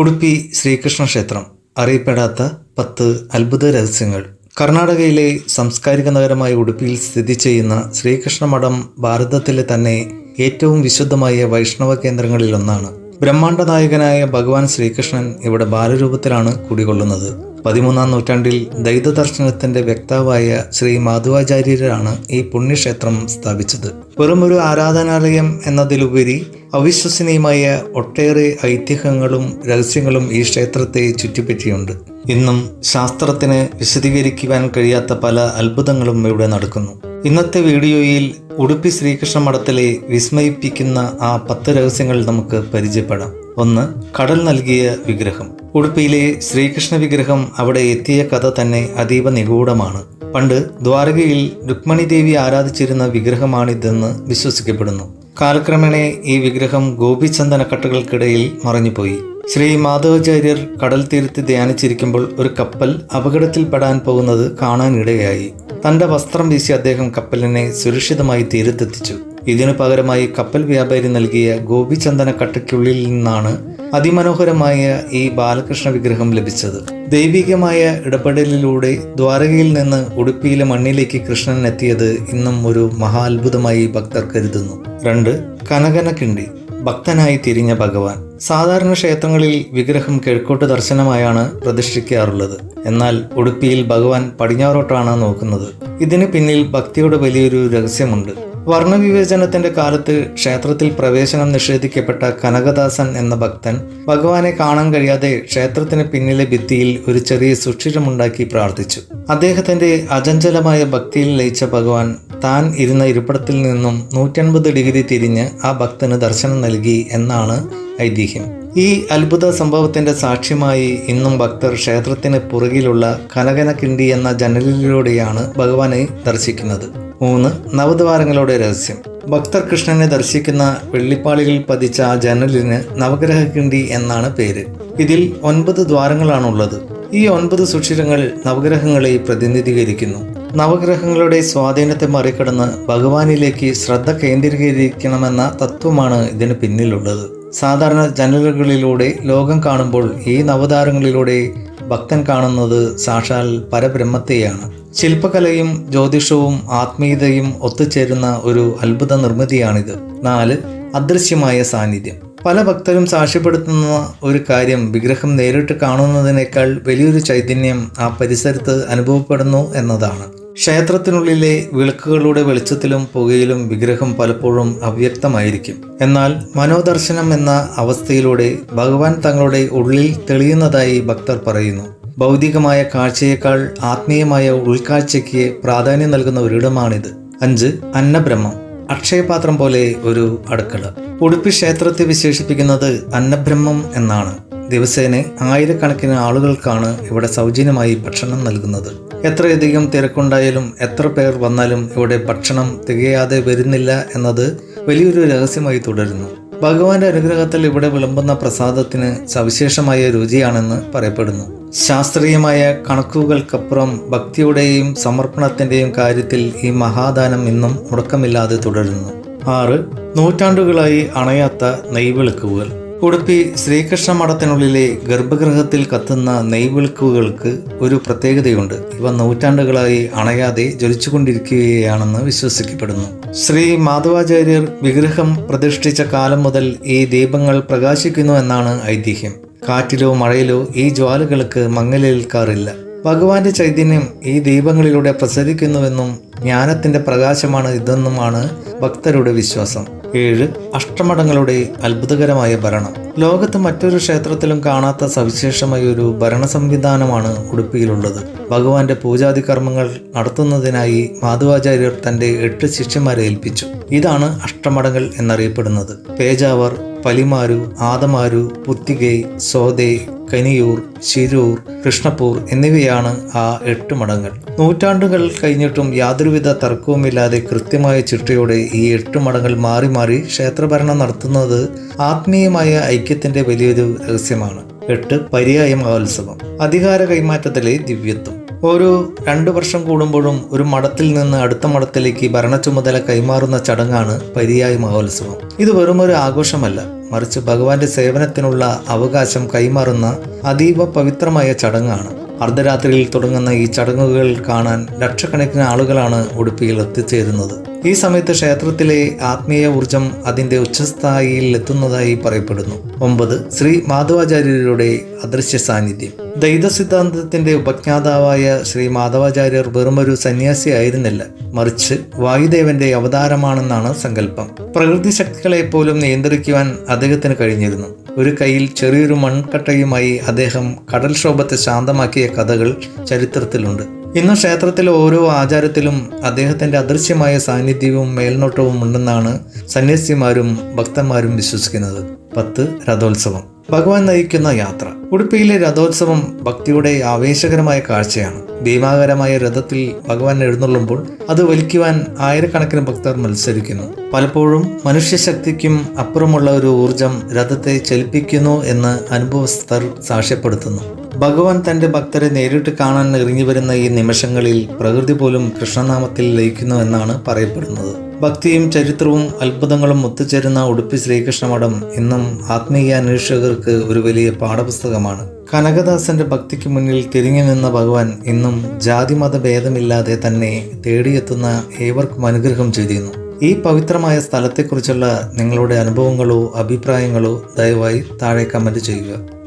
ഉടുപ്പി ശ്രീകൃഷ്ണ ക്ഷേത്രം അറിയപ്പെടാത്ത പത്ത് അത്ഭുത രഹസ്യങ്ങൾ. കർണാടകയിലെ സാംസ്കാരിക നഗരമായ ഉടുപ്പിയിൽ സ്ഥിതി ചെയ്യുന്ന ശ്രീകൃഷ്ണ മഠം ഭാരതത്തിലെ തന്നെ ഏറ്റവും വിശുദ്ധമായ വൈഷ്ണവ കേന്ദ്രങ്ങളിലൊന്നാണ്. ബ്രഹ്മാണ്ഡ നായകനായ ഭഗവാൻ ശ്രീകൃഷ്ണൻ ഇവിടെ ബാലരൂപത്തിലാണ് കുടികൊള്ളുന്നത്. പതിമൂന്നാം നൂറ്റാണ്ടിൽ ദൈത ദർശനത്തിന്റെ വ്യക്താവായ ശ്രീ മാധവാചാര്യരാണ് ഈ പുണ്യക്ഷേത്രം സ്ഥാപിച്ചത്. വെറും ഒരു ആരാധനാലയം എന്നതിലുപരി അവിശ്വസനീയമായ ഒട്ടേറെ ഐതിഹ്യങ്ങളും രഹസ്യങ്ങളും ഈ ക്ഷേത്രത്തെ ചുറ്റിപ്പറ്റിയുണ്ട്. ഇന്നും ശാസ്ത്രത്തിന് വിശദീകരിക്കുവാൻ കഴിയാത്ത പല അത്ഭുതങ്ങളും ഇവിടെ നടക്കുന്നു. ഇന്നത്തെ വീഡിയോയിൽ ഉടുപ്പി ശ്രീകൃഷ്ണ മഠത്തിലെ വിസ്മയിപ്പിക്കുന്ന ആ പത്ത് രഹസ്യങ്ങൾ നമുക്ക് പരിചയപ്പെടാം. ഒന്ന് കടൽ നൽകിയ വിഗ്രഹം. ഉടുപ്പിയിലെ ശ്രീകൃഷ്ണ വിഗ്രഹം അവിടെ എത്തിയ കഥ തന്നെ അതീവ നിഗൂഢമാണ്. പണ്ട് ദ്വാരകയിൽ രുക്മണി ദേവി ആരാധിച്ചിരുന്ന വിഗ്രഹമാണിതെന്ന് വിശ്വസിക്കപ്പെടുന്നു. കാലക്രമേണ ഈ വിഗ്രഹം ഗോപിചന്ദന കട്ടകൾക്കിടയിൽ മറഞ്ഞുപോയി. ശ്രീ മാധവചാര്യർ കടൽ തീരത്ത് ധ്യാനിച്ചിരിക്കുമ്പോൾ ഒരു കപ്പൽ അപകടത്തിൽപ്പെടാൻ പോകുന്നത് കാണാനിടയായി. തന്റെ വസ്ത്രം വീശി അദ്ദേഹം കപ്പലിനെ സുരക്ഷിതമായി തീരത്തെത്തിച്ചു. ഇതിനു പകരമായി കപ്പൽ വ്യാപാരി നൽകിയ ഗോപിചന്ദന കട്ടയ്ക്കുള്ളിൽ നിന്നാണ് അതിമനോഹരമായ ഈ ബാലകൃഷ്ണ വിഗ്രഹം ലഭിച്ചത്. ദൈവികമായ ഇടപെടലിലൂടെ ദ്വാരകയിൽ നിന്ന് ഉടുപ്പിയിലെ മണ്ണിലേക്ക് കൃഷ്ണൻ എത്തിയത് ഇന്നും ഒരു മഹാത്ഭുതമായി ഭക്തർ കരുതുന്നു. രണ്ട് കനകന കിണ്ടി ഭക്തനായി തിരിഞ്ഞ ഭഗവാൻ സാധാരണ ക്ഷേത്രങ്ങളിൽ വിഗ്രഹം കിഴക്കോട്ട് ദർശനമായാണ് പ്രതിഷ്ഠിക്കാറുള്ളത്. എന്നാൽ ഉടുപ്പിയിൽ ഭഗവാൻ പടിഞ്ഞാറോട്ടാണ് നോക്കുന്നത്. ഇതിന് പിന്നിൽ ഭക്തിയുടെ വലിയൊരു രഹസ്യമുണ്ട്. വർണവിവേചനത്തിന്റെ കാലത്ത് ക്ഷേത്രത്തിൽ പ്രവേശനം നിഷേധിക്കപ്പെട്ട കനകദാസൻ എന്ന ഭക്തൻ ഭഗവാനെ കാണാൻ കഴിയാതെ ക്ഷേത്രത്തിന് പിന്നിലെ ഭിത്തിയിൽ ഒരു ചെറിയ സുക്ഷിരമുണ്ടാക്കി പ്രാർത്ഥിച്ചു. അദ്ദേഹത്തിന്റെ അചഞ്ചലമായ ഭക്തിയിൽ ലയിച്ച ഭഗവാൻ താൻ ഇരുന്ന ഇരിപ്പിടത്തിൽ നിന്നും നൂറ്റൻപത് ഡിഗ്രി തിരിഞ്ഞ് ആ ഭക്തന് ദർശനം നൽകി എന്നാണ് ഐതിഹ്യം. ഈ അത്ഭുത സംഭവത്തിന്റെ സാക്ഷ്യമായി ഇന്നും ഭക്തർ ക്ഷേത്രത്തിന് പുറകിലുള്ള കനകനക്കിണ്ടി എന്ന ജനലിലൂടെയാണ് ഭഗവാനെ ദർശിക്കുന്നത്. മൂന്ന് നവദ്വാരങ്ങളുടെ രഹസ്യം. ഭക്തർ കൃഷ്ണനെ ദർശിക്കുന്ന വെള്ളിപ്പാളികൾ പതിച്ച ആ ജനലിന് നവഗ്രഹകിണ്ടി എന്നാണ് പേര്. ഇതിൽ ഒൻപത് ദ്വാരങ്ങളാണുള്ളത്. ഈ ഒൻപത് സുഷിരങ്ങൾ നവഗ്രഹങ്ങളെ പ്രതിനിധീകരിക്കുന്നു. നവഗ്രഹങ്ങളുടെ സ്വാധീനത്തെ മറികടന്ന് ഭഗവാനിലേക്ക് ശ്രദ്ധ കേന്ദ്രീകരിക്കണമെന്ന തത്വമാണ് ഇതിന് പിന്നിലുള്ളത്. സാധാരണ ജനലുകളിലൂടെ ലോകം കാണുമ്പോൾ ഈ നവതാരങ്ങളിലൂടെ ഭക്തൻ കാണുന്നത് സാക്ഷാൽ പരബ്രഹ്മത്തെയാണ്. ശില്പകലയും ജ്യോതിഷവും ആത്മീയതയും ഒത്തുചേരുന്ന ഒരു അത്ഭുത നിർമ്മിതിയാണിത്. നാല് അദൃശ്യമായ സാന്നിധ്യം. പല ഭക്തരും സാക്ഷ്യപ്പെടുത്തുന്ന ഒരു കാര്യം വിഗ്രഹം നേരിട്ട് കാണുന്നതിനേക്കാൾ വലിയൊരു ചൈതന്യം ആ പരിസരത്ത് അനുഭവപ്പെടുന്നു എന്നതാണ്. ക്ഷേത്രത്തിനുള്ളിലെ വിളക്കുകളുടെ വെളിച്ചത്തിലും പുകയിലും വിഗ്രഹം പലപ്പോഴും അവ്യക്തമായിരിക്കും. എന്നാൽ മനോദർശനം എന്ന അവസ്ഥയിലൂടെ ഭഗവാൻ തങ്ങളുടെ ഉള്ളിൽ തെളിയുന്നതായി ഭക്തർ പറയുന്നു. ഭൗതികമായ കാഴ്ചയേക്കാൾ ആത്മീയമായ ഉൾക്കാഴ്ചയ്ക്ക് പ്രാധാന്യം നൽകുന്ന ഒരിടമാണിത്. അഞ്ച് അന്നബ്രഹ്മം. അക്ഷയപാത്രം പോലെ ഒരു അടുക്കള. ഉടുപ്പി ക്ഷേത്രത്തെ വിശേഷിപ്പിക്കുന്നത് അന്നബ്രഹ്മം എന്നാണ്. ദിവസേന ആയിരക്കണക്കിന് ആളുകൾക്കാണ് ഇവിടെ സൗജന്യമായി ഭക്ഷണം നൽകുന്നത്. എത്രയധികം തിരക്കുണ്ടായാലും എത്ര പേർ വന്നാലും ഇവിടെ ഭക്ഷണം തികയാതെ വരുന്നില്ല എന്നത് വലിയൊരു രഹസ്യമായി തുടരുന്നു. ഭഗവാന്റെ അനുഗ്രഹത്തിൽ ഇവിടെ വിളമ്പുന്ന പ്രസാദത്തിന് സവിശേഷമായ രുചിയാണെന്ന് പറയപ്പെടുന്നു. ശാസ്ത്രീയമായ കണക്കുകൾക്കപ്പുറം ഭക്തിയുടെയും സമർപ്പണത്തിന്റെയും കാര്യത്തിൽ ഈ മഹാദാനം ഇന്നും മുടക്കമില്ലാതെ തുടരുന്നു. ആറ് നൂറ്റാണ്ടുകളായി അണയാത്ത നെയ്വിളക്കുകൾ. ഉടുപ്പി ശ്രീകൃഷ്ണ മഠത്തിനുള്ളിലെ ഗർഭഗൃഹത്തിൽ കത്തുന്ന നെയ്വിളക്കുകൾക്ക് ഒരു പ്രത്യേകതയുണ്ട്. ഇവ നൂറ്റാണ്ടുകളായി അണയാതെ ജ്വലിച്ചുകൊണ്ടിരിക്കുകയാണെന്ന് വിശ്വസിക്കപ്പെടുന്നു. ശ്രീ മാധവാചാര്യർ വിഗ്രഹം പ്രതിഷ്ഠിച്ച കാലം മുതൽ ഈ ദീപങ്ങൾ പ്രകാശിക്കുന്നു എന്നാണ് ഐതിഹ്യം. കാറ്റിലോ മഴയിലോ ഈ ജ്വാലകൾക്ക് മങ്ങലേൽക്കാറില്ല ഭഗവാന്റെ ചൈതന്യം ഈ ദീപങ്ങളിലൂടെ പ്രസരിക്കുന്നുവെന്നും ജ്ഞാനത്തിന്റെ പ്രകാശമാണ് ഇതെന്നുമാണ് ഭക്തരുടെ വിശ്വാസം. ഏഴ് അഷ്ടമഠങ്ങളുടെ അത്ഭുതകരമായ ഭരണം. ലോകത്ത് മറ്റൊരു ക്ഷേത്രത്തിലും കാണാത്ത സവിശേഷമായ ഒരു ഭരണ സംവിധാനമാണ് ഉടുപ്പിയിലുള്ളത്. ഭഗവാന്റെ പൂജാതി കർമ്മങ്ങൾ നടത്തുന്നതിനായി മാധവാചാര്യർ തന്റെ എട്ട് ശിഷ്യന്മാരെ ഏൽപ്പിച്ചു. ഇതാണ് അഷ്ടമടങ്ങൾ എന്നറിയപ്പെടുന്നത്. പേജാവർ പലിമാരു ആദമാരു പുത്തികൈ സോദേ കനിയൂർ ശിരൂർ കൃഷ്ണപൂർ എന്നിവയാണ് ആ എട്ട് മഠങ്ങൾ. നൂറ്റാണ്ടുകൾ കഴിഞ്ഞിട്ടും യാതൊരുവിധ തർക്കവുമില്ലാതെ കൃത്യമായ ചിട്ടയോടെ ഈ എട്ട് മഠങ്ങൾ മാറി മാറി ക്ഷേത്രഭരണം നടത്തുന്നത് ആത്മീയമായ ഐക്യത്തിന്റെ വലിയൊരു രഹസ്യമാണ്. എട്ട് പര്യായ മഹോത്സവം. അധികാര കൈമാറ്റത്തിലെ ദിവ്യത്വം. ഓരോ രണ്ടു വർഷം കൂടുമ്പോഴും ഒരു മഠത്തിൽ നിന്ന് അടുത്ത മഠത്തിലേക്ക് ഭരണ ചുമതല കൈമാറുന്ന ചടങ്ങാണ് പര്യായ മഹോത്സവം. ഇത് വെറും ഒരു ആഘോഷമല്ല മറിച്ച് ഭഗവാന്റെ സേവനത്തിനുള്ള അവകാശം കൈമാറുന്ന അതീവ പവിത്രമായ ചടങ്ങാണ്. അർദ്ധരാത്രിയിൽ തുടങ്ങുന്ന ഈ ചടങ്ങുകൾ കാണാൻ ലക്ഷക്കണക്കിന് ആളുകളാണ് ഉടുപ്പിയിൽ എത്തിച്ചേരുന്നത്. ഈ സമയത്ത് ക്ഷേത്രത്തിലെ ആത്മീയ ഊർജം അതിന്റെ ഉച്ചസ്ഥായിയിൽ എത്തുന്നതായി പറയപ്പെടുന്നു. ഒമ്പത് ശ്രീ മാധവാചാര്യരുടെ അദൃശ്യ സാന്നിധ്യം. ദൈത സിദ്ധാന്തത്തിന്റെ ഉപജ്ഞാതാവായ ശ്രീ മാധവാചാര്യർ വെറുമൊരു സന്യാസി ആയിരുന്നില്ല. മറിച്ച് വായുദേവന്റെ അവതാരമാണെന്നാണ് സങ്കല്പം. പ്രകൃതി ശക്തികളെ പോലും നിയന്ത്രിക്കുവാൻ അദ്ദേഹത്തിന് കഴിഞ്ഞിരുന്നു. ഒരു കയ്യിൽ ചെറിയൊരു മൺകട്ടയുമായി അദ്ദേഹം കടൽക്ഷോഭത്തെ ശാന്തമാക്കിയ കഥകൾ ചരിത്രത്തിലുണ്ട്. ഇന്ന് ക്ഷേത്രത്തിലെ ഓരോ ആചാരത്തിലും അദ്ദേഹത്തിന്റെ അദൃശ്യമായ സാന്നിധ്യവും മേൽനോട്ടവും ഉണ്ടെന്നാണ് സന്യാസിമാരും ഭക്തന്മാരും വിശ്വസിക്കുന്നത്. പത്ത് രഥോത്സവം. ഭഗവാൻ നയിക്കുന്ന യാത്ര. ഉടുപ്പിയിലെ രഥോത്സവം ഭക്തിയുടെ ആവേശകരമായ കാഴ്ചയാണ്. ഭീമാകരമായ രഥത്തിൽ ഭഗവാൻ എഴുന്നള്ളുമ്പോൾ അത് വലിക്കുവാൻ ആയിരക്കണക്കിന് ഭക്തർ മത്സരിക്കുന്നു. പലപ്പോഴും മനുഷ്യശക്തിക്കും അപ്പുറമുള്ള ഒരു ഊർജം രഥത്തെ ചലിപ്പിക്കുന്നു എന്ന് അനുഭവസ്ഥർ സാക്ഷ്യപ്പെടുത്തുന്നു. ഭഗവാൻ തന്റെ ഭക്തരെ നേരിട്ട് കാണാൻ ഇറങ്ങി വരുന്ന ഈ നിമിഷങ്ങളിൽ പ്രകൃതി പോലും കൃഷ്ണനാമത്തിൽ ലയിക്കുന്നു എന്നാണ് പറയപ്പെടുന്നത്. ഭക്തിയും ചരിത്രവും അത്ഭുതങ്ങളും ഒത്തുചേരുന്ന ഉടുപ്പി ശ്രീകൃഷ്ണ മഠം ഇന്നും ആത്മീയ അന്വേഷകർക്ക് ഒരു വലിയ പാഠപുസ്തകമാണ്. കനകദാസന്റെ ഭക്തിക്ക് മുന്നിൽ തിരിഞ്ഞു നിന്ന ഭഗവാൻ ഇന്നും ജാതിമത ഭേദമില്ലാതെ തന്നെ തേടിയെത്തുന്ന ഏവർക്കും അനുഗ്രഹം ചെയ്തിരുന്നു. ഈ പവിത്രമായ സ്ഥലത്തെക്കുറിച്ചുള്ള നിങ്ങളുടെ അനുഭവങ്ങളോ അഭിപ്രായങ്ങളോ ദയവായി താഴെ കമന്റ് ചെയ്യുക.